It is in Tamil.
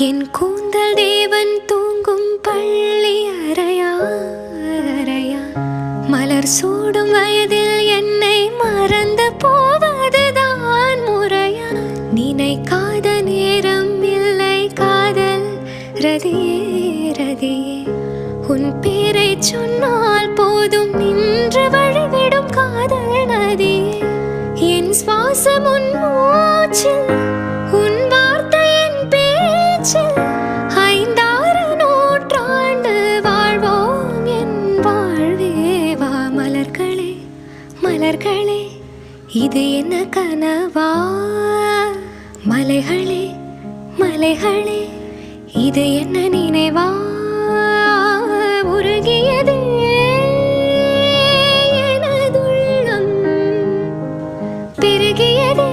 என் கூந்தல் தேவன் தூங்கும் பள்ளி அறையா அறையா. மலர் சூடும் வயதில் என்னை மறந்து போவதுதான் முறையா. நினைக்காத நேரம் இல்லை காதல் ரதியே ரதியே. உன் பேரை சொன்னால் போதும் நின்று வழிவிடும் காதல் நதியே. என் சுவாசம் உன் மூச்சில் தேவா மலர்களே மலர்களே இது என்ன கனவா? மலைகளே மலைகளே இது என்ன நினைவா? உருகியதே எனதுள்ளம் பெருகியதே